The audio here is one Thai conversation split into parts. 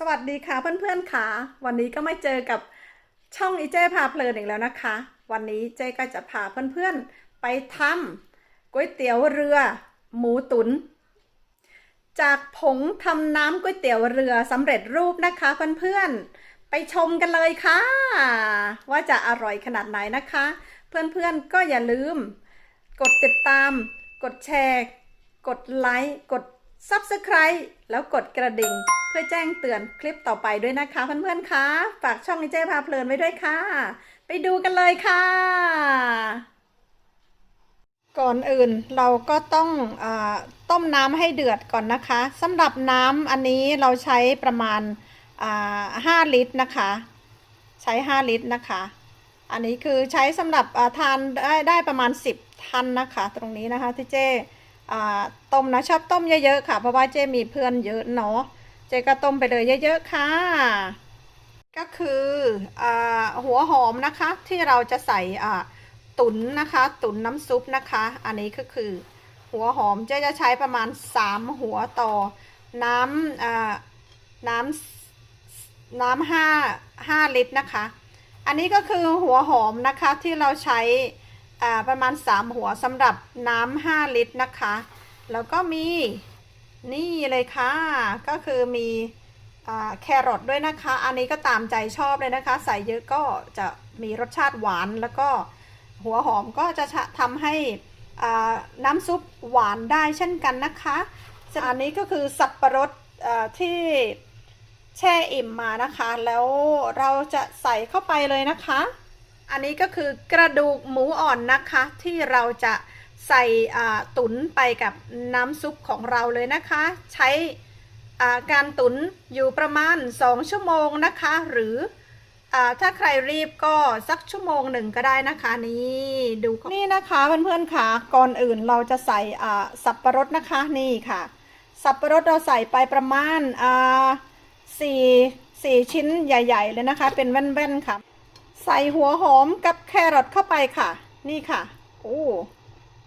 สวัสดีค่ะเพื่อนๆค่ะ วันนี้ก็ไม่เจอกับช่องอีเจ้พาเพลินอีกแล้วนะคะ วันนี้เจ้ก็จะพาเพื่อนๆไปทำก๋วยเตี๋ยวเรือ หมูตุน๋นจากผงทำน้ำก๋วยเตี๋ยวเรือสำเร็จรูปนะคะเพื่อนๆไปชมกันเลยค่ะ ว่าจะอร่อยขนาดไหนนะคะ เพื่อนๆก็อย่าลืม กดติดตาม กดแชร์ กดไลค์กด Subscribe แล้วกดกระดิ่ง เพื่อแจ้งเตือนคลิปต่อไปด้วยนะคะเพื่อนๆคะฝากช่องอีเจพาเพลินไว้ด้วยค่ะ ไปดูกันเลยค่ะ ก่อนอื่นเราก็ต้องอต้มน้ำให้เดือดก่อนนะคะสำหรับน้ำอันนี้เราใช้ประมาณอ่า5ลิตรนะคะ ใช้ 5 ลิตรนะคะ อันนี้คือใช้สำหรับาทานได้ได้ประมาณ 10ท่านนะคะ ตรงนี้นะคะที่เจ้ต้มนะชอบต้มเยอะๆค่ะ เพราะว่าเจ้มีเพื่อนเยอะเนาะ เจก็ต้มไปเลยเยอะๆค่ะ ก็คืออหัวหอมนะคะที่เราจะใส่ตุ๋นนะคะ ตุ๋นน้ำซุปนะคะ อันนี้ก็คือ หัวหอมเจ๊จะใช้ประมาณ 3 หัวต่อน้ำน้ำน้ำห้าห้าลิตรนะคะ อันนี้ก็คือหัวหอมนะคะที่เราใช้ประมาณ 3 หัวสำหรับน้ำ5ลิตรนะคะ แล้วก็มี นี่เลยค่ะ ก็คือมีอแครอทด้วยนะคะ อันนี้ก็ตามใจชอบเลยนะคะ ใส่เยอะก็จะมีรสชาติหวาน แล้วก็หัวหอมก็จะทำให้น้ำซุปหวานได้เช่นกันนะคะ อันนี้ก็คือสับปะรดที่แช่อิ่มมานะคะ แล้วเราจะใส่เข้าไปเลยนะคะ อันนี้ก็คือกระดูกหมูอ่อนนะคะที่เราจะ ใส่ตุ๋นไปกับน้ำซุปของเราเลยนะคะ ใช้การตุ๋นอยู่ประมาณ 2 ชั่วโมงนะคะ หรืออถ้าใครรีบก็สักชั่วโมงหนึ่งก็ได้นะคะนี่ดูนี่นะคะเพื่อนๆค่ะก่อนอื่นเราจะใส่สับปะรดนะคะนี่ค่ะ สับปะรดเราใส่ไปประมาณสี่สี่ชิ้นใหญ่ ๆ เลยนะคะ เป็นแว่นๆค่ะ ใส่หัวหอมกับแครอทเข้าไปค่ะ นี่ค่ะโอ้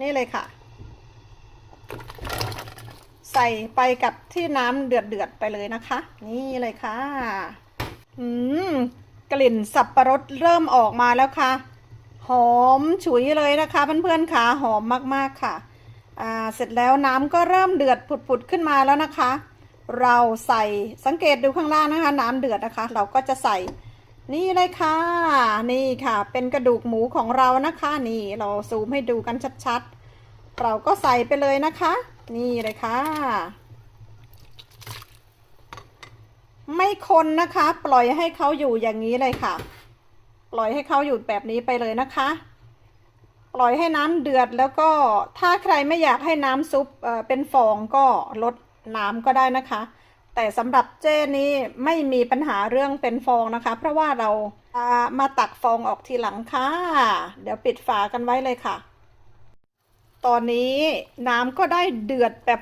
นี่เลยค่ะ ใส่ไปกับที่น้ำเดือดๆไปเลยนะคะ นี่เลยค่ะ อืม กลิ่นสับปะรดเริ่มออกมาแล้วค่ะ หอมฉุยเลยนะคะเพื่อนๆค่ะหอมมากๆค่ะ อ่า เสร็จแล้วน้ำก็เริ่มเดือดผุดๆขึ้นมาแล้วนะคะ เราใส่สังเกตดูข้างล่างนะคะ น้ำเดือดนะคะ เราก็จะใส่ นี่เลยค่ะ นี่ค่ะ เป็นกระดูกหมูของเรานะคะ นี่เราซูมให้ดูกันชัดๆ เราก็ใส่ไปเลยนะคะ นี่เลยค่ะ ไม่คนนะคะ ปล่อยให้เขาอยู่อย่างนี้เลยค่ะ ปล่อยให้เขาอยู่แบบนี้ไปเลยนะคะ ปล่อยให้น้ำเดือดแล้วก็ถ้าใครไม่อยากให้น้ำซุปเเป็นฟองก็ลดน้ำก็ได้นะคะ แต่สำหรับเจ้นี้ไม่มีปัญหาเรื่องเป็นฟองนะคะ เพราะว่าเรามาตักฟองออกทีหลังค่ะ เดี๋ยวปิดฝากันไว้เลยค่ะ ตอนนี้น้ำก็ได้เดือดแบบ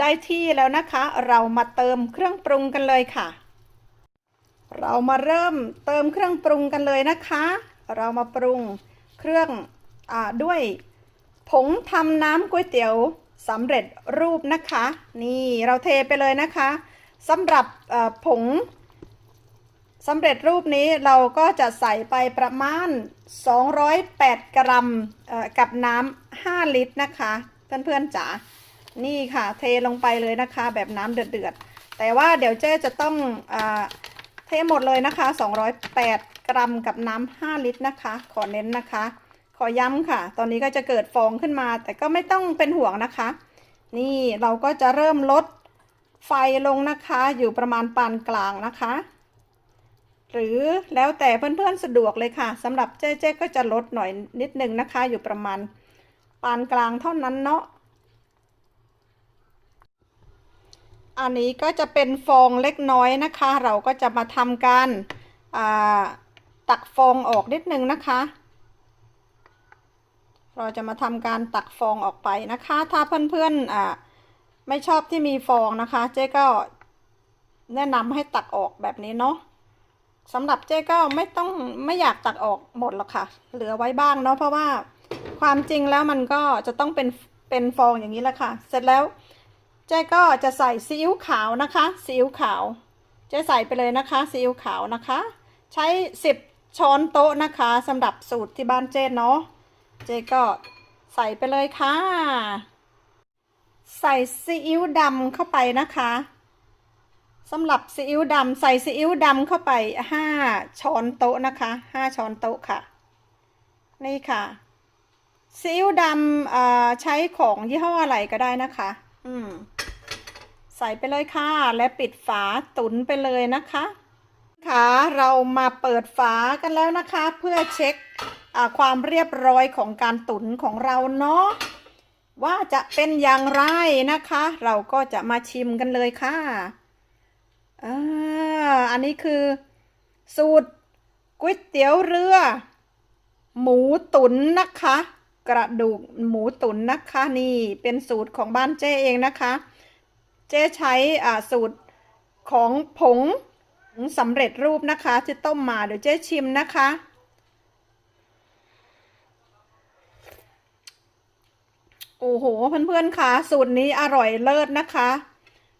ได้ที่แล้วนะคะ เรามาเติมเครื่องปรุงกันเลยค่ะ เรามาเริ่มเติมเครื่องปรุงกันเลยนะคะ เรามาปรุงเครื่องอด้วยผงทำน้ำก๋วยเตี๋ยว สำเร็จรูปนะคะ นี่เราเทไปเลยนะคะสำหรับผงสำเร็จรูปนี้เราก็จะใส่ไปประมาณ 208 กรัมกับน้ำ5 ลิตรนะคะ เพื่อนๆจ๋านี่ค่ะเทลงไปเลยนะคะ แบบน้ำเดือดๆแต่ว่าเดี๋ยวเจ๊จะต้องอเทหมดเลยนะคะ 208 กรัมกับน้ำ5 ลิตรนะคะ ขอเน้นนะคะ ขอย้ำค่ะ ตอนนี้ก็จะเกิดฟองขึ้นมา แต่ก็ไม่ต้องเป็นห่วงนะคะ นี่เราก็จะเริ่มลดไฟลงนะคะ อยู่ประมาณปานกลางนะคะ หรือแล้วแต่เพื่อนๆสะดวกเลยค่ะสำหรับเจ๊เจ๊ก็จะลดหน่อยนิดนึงนะคะ อยู่ประมาณปานกลางเท่านั้นเนาะอันนี้ก็จะเป็นฟองเล็กน้อยนะคะ เราก็จะมาทำการตักฟองออกนิดนึงนะคะ เราจะมาทำการตักฟองออกไปนะคะ ถ้าเพื่อนๆอ่าไม่ชอบที่มีฟองนะคะ เจ๊ก็แนะนำให้ตักออกแบบนี้เนาะสำหรับเจ๊ก็ไม่ต้องไม่อยากตักออกหมดหรอกค่ะ เหลือไว้บ้างเนาะเพราะว่าความจริงแล้วมันก็จะต้องเป็นเป็นฟองอย่างนี้แหละค่ะ เสร็จแล้วเจ๊ก็จะใส่ซีอิ๊วขาวนะคะซีอิ๊วขาวเจะใส่ไปเลยนะคะซีอิ๊วขาวนะคะ ใช้10ช้อนโต๊ะนะคะสำหรับสูตรที่บ้านเจ๊เนาะ เจ๊ก็ใส่ไปเลยค่ะ ใส่ซีอิ๊วดำเข้าไปนะคะสำหรับซีอิ๊วดำใส่ซีอิ๊วดำเข้าไป5ช้อนโต๊ะนะคะ5ช้อนโต๊ะค่ะ นี่ค่ะซีอิ๊วดำอ่อใช้ของยี่ห้ออะไรก็ได้นะคะ อืม ใส่ไปเลยค่ะ และปิดฝาตุ๋นไปเลยนะคะ ค่ะเรามาเปิดฝากันแล้วนะคะ เพื่อเช็คความเรียบร้อยของการตุ๋นของเราเนาะว่าจะเป็นอย่างไรนะคะ เราก็จะมาชิมกันเลยค่ะอ่าอันนี้คือ สูตรก๋วยเตี๋ยวเรือ หมูตุ๋นนะคะ กระดูกหมูตุ๋นนะคะนี่เป็นสูตรของบ้านเจ้เองนะคะ เจ๊ใช้อ่าสูตรของผง สำเร็จรูปนะคะที่ต้มมาเดี๋ยวเจ๊ชิมนะคะ โอ้โห เพื่อนๆคะสูตรนี้อร่อยเลิศนะคะ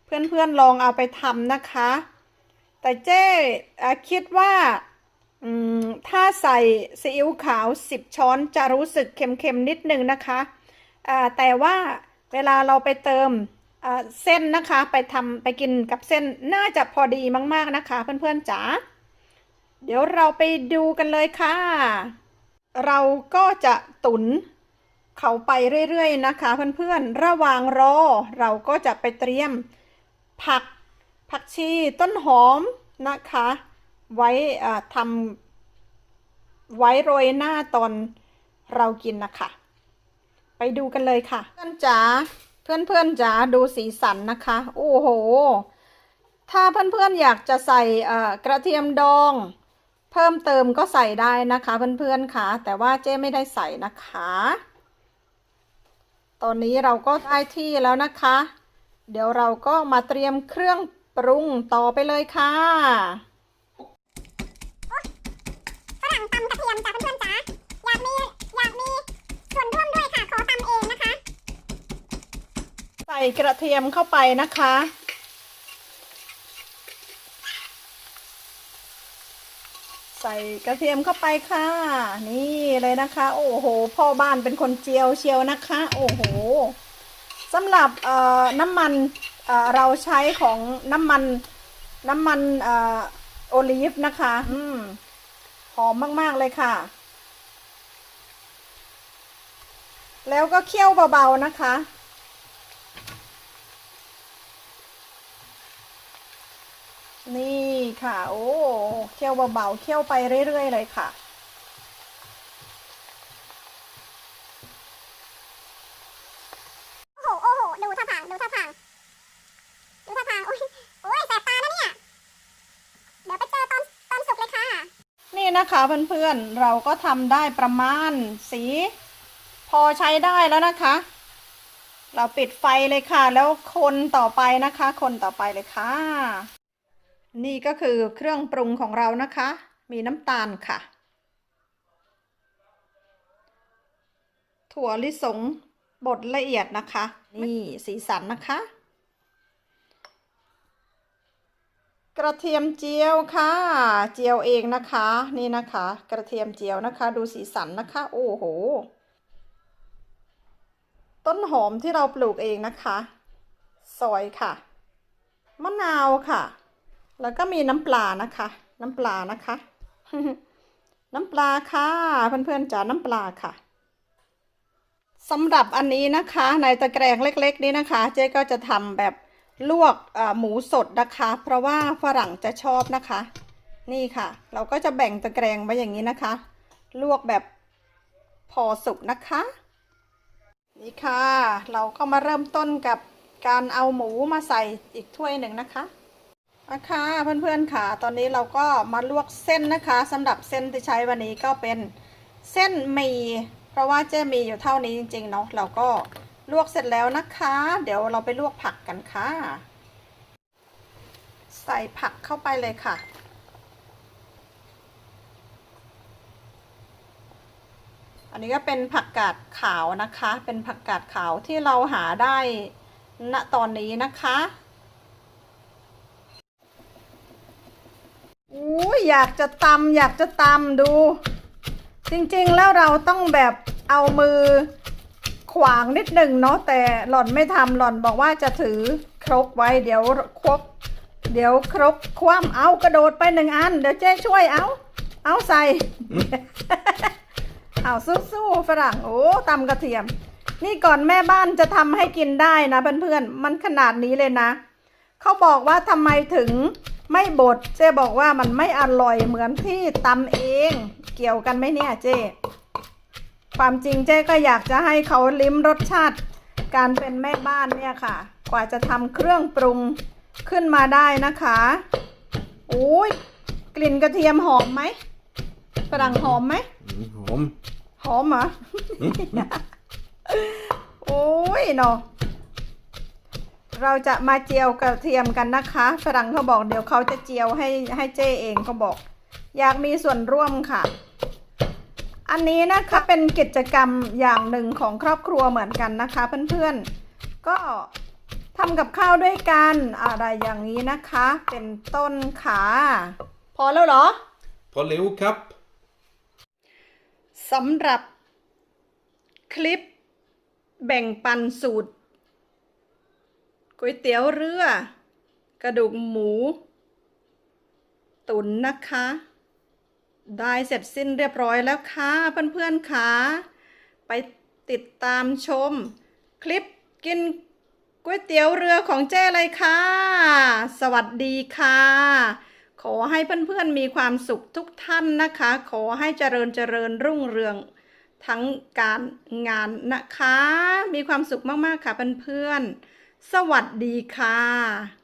เพื่อนๆลองเอาไปทำนะคะ แต่เจ๊คิดว่าถ้าใส่ซีอิ๊วขาว 10 ช้อนจะรู้สึกเค็มๆนิดนึงนะคะแต่ว่าเวลาเราไปเติม เส้นนะคะไปทำไปกินกับเส้นน่าจะพอดีมากๆนะคะ เพื่อนๆจ๋าเดี๋ยวเราไปดูกันเลยค่ะ เราก็จะตุนเขาไปเรื่อยๆนะคะ เพื่อนๆระหว่างรอ เราก็จะไปเตรียมผักผักชีต้นหอมนะคะ ไว้อ่าทำไว้โรยหน้าตอนเรากินนะคะ ไปดูกันเลยค่ะเพื่อนจ๋า เพื่อนเพื่อนๆจ๋าดูสีสันนะคะ โอ้โห ถ้าเพื่อนเพื่อนๆอยากจะใส่กระเทียมดอง เพิ่มเติมก็ใส่ได้นะคะเพื่อนเพื่อนๆค่ะ แต่ว่าเจ๊ไม่ได้ใส่นะคะ ตอนนี้เราก็ได้ที่แล้วนะคะ เดี๋ยวเราก็มาเตรียมเครื่องปรุงต่อไปเลยค่ะฝรั่งตำกระเทียมจ้ะเพื่อนๆจ๋าอยากมีอยากมีส่วนร่วมด้วยค่ะ ขอตำเองนะคะ ใส่กระเทียมเข้าไปนะคะ ใส่กระเทียมเข้าไปค่ะ นี่เลยนะคะ โอ้โห พ่อบ้านเป็นคนเจียวเชียวนะคะ โอ้โหสำหรับเอ่อน้ำมันเอ่อเราใช้ของน้ำมันน้ำมันเอ่อโอลีฟนะคะ อืมหอมมาก ๆ เลยค่ะ แล้วก็เคี่ยวเบา ๆ นะคะ นี่ค่ะ โอ้เคี่ยวเบาๆเคี่ยวไปเรื่อย ๆ เลยค่ะ โอ้โห โอ้โห ดูท่าทาง ดูท่าทาง ดูท่าทาง โอ้ยโอ้ยแสบตานะเนี่ย เดี๋ยวไปเจอตอนตอนสุกเลยค่ะ นี่นะคะเพื่อนๆ เราก็ทำได้ประมาณสี พอใช้ได้แล้วนะคะ เราปิดไฟเลยค่ะ แล้วคนต่อไปนะคะ คนต่อไปเลยค่ะ นี่ก็คือเครื่องปรุงของเรานะคะ มีน้ำตาลค่ะ ถั่วลิสงบดละเอียดนะคะ นี่สีสันนะคะ กระเทียมเจียวค่ะ เจียวเองนะคะ นี่นะคะ กระเทียมเจียวนะคะ ดูสีสันนะคะ โอ้โห ต้นหอมที่เราปลูกเองนะคะ ซอยค่ะ มะนาวค่ะ แล้วก็มีน้ำปลานะคะ น้ำปลานะคะ น้ำปลาค่ะเพื่อนๆจ๋าน้ำปลาค่ะสำหรับอันนี้นะคะ ในตะแกรงเล็ก ๆ นี้นะคะ เจ๊ก็จะทำแบบลวกหมูสดนะคะ เพราะว่าฝรั่งจะชอบนะคะ นี่ค่ะ เราก็จะแบ่งตะแกรงไว้อย่างนี้นะคะ ลวกแบบพอสุกนะคะ นี่ค่ะ เราก็มาเริ่มต้นกับการเอาหมูมาใส่อีกถ้วยหนึ่งนะคะ นะคะเพื่อนๆค่ะ ตอนนี้เราก็มาลวกเส้นนะคะสำหรับเส้นที่ใช้วันนี้ก็เป็นเส้นหมี่เพราะว่าเจ๊มีอยู่เท่านี้จริงๆเนาะเราก็ลวกเสร็จแล้วนะคะ เดี๋ยวเราไปลวกผักกันค่ะ ใส่ผักเข้าไปเลยค่ะ อันนี้ก็เป็นผักกาดขาวนะคะ เป็นผักกาดขาวที่เราหาได้ณตอนนี้นะคะ อยากจะตำอยากจะตำดู จริงๆแล้วเราต้องแบบเอามือขวางนิดหนึ่งเนาะแต่หล่อนไม่ทำหล่อนบอกว่าจะถือครกไว้เดี๋ยวครกเดี๋ยวครกคว่ำเอากระโดดไปหนึ่งอัน เดี๋ยวเจ๊ช่วยเอาเอาใส่ เอาสู้ๆฝรั่งโอ้ตำกระเทียม นี่ก่อนแม่บ้านจะทำให้กินได้นะเพื่อนๆมันขนาดนี้เลยนะเขาบอกว่าทำไมถึง ไม่บดเจ๊บอกว่ามันไม่อร่อยเหมือนที่ตำเอง เกี่ยวกันไหมเนี่ยเจ๊ความจริงเจ๊ก็อยากจะให้เขาลิ้มรสชาติ การเป็นแม่บ้านเนี่ยค่ะ กว่าจะทำเครื่องปรุงขึ้นมาได้นะคะโอ้ยกลิ่นกระเทียมหอมไหมฝรั่งหอมไหมอืมหอม หอมเหรอ โอ้ยเนาะ เราจะมาเจียวกระเทียมกันนะคะ ฝรั่งเขาบอกเดี๋ยวเขาจะเจียวให้ให้เจ้เองเขาบอก อยากมีส่วนร่วมค่ะ อันนี้นะคะเป็นกิจกรรมอย่างหนึ่งของครอบครัวเหมือนกันนะคะ เพื่อนๆ ก็ทำกับข้าวด้วยกันอะไรอย่างนี้นะคะ เป็นต้นขาพอแล้วเหรอ พอเร็วครับสำหรับคลิปแบ่งปันสูตร ก๋วยเตี๋ยวเรือ กระดูกหมู ตุ๋นนะคะ ได้เสร็จสิ้นเรียบร้อยแล้วค่ะเพื่อนๆค่ะไปติดตามชม คลิปกินก๋วยเตี๋ยวเรือของเจ้เลยค่ะ สวัสดีค่ะ ขอให้เพื่อนๆมีความสุขทุกท่านนะคะ ขอให้เจริญเจริญรุ่งเรืองทั้งการงานนะคะ มีความสุขมากๆค่ะเพื่อนๆ สวัสดีค่ะ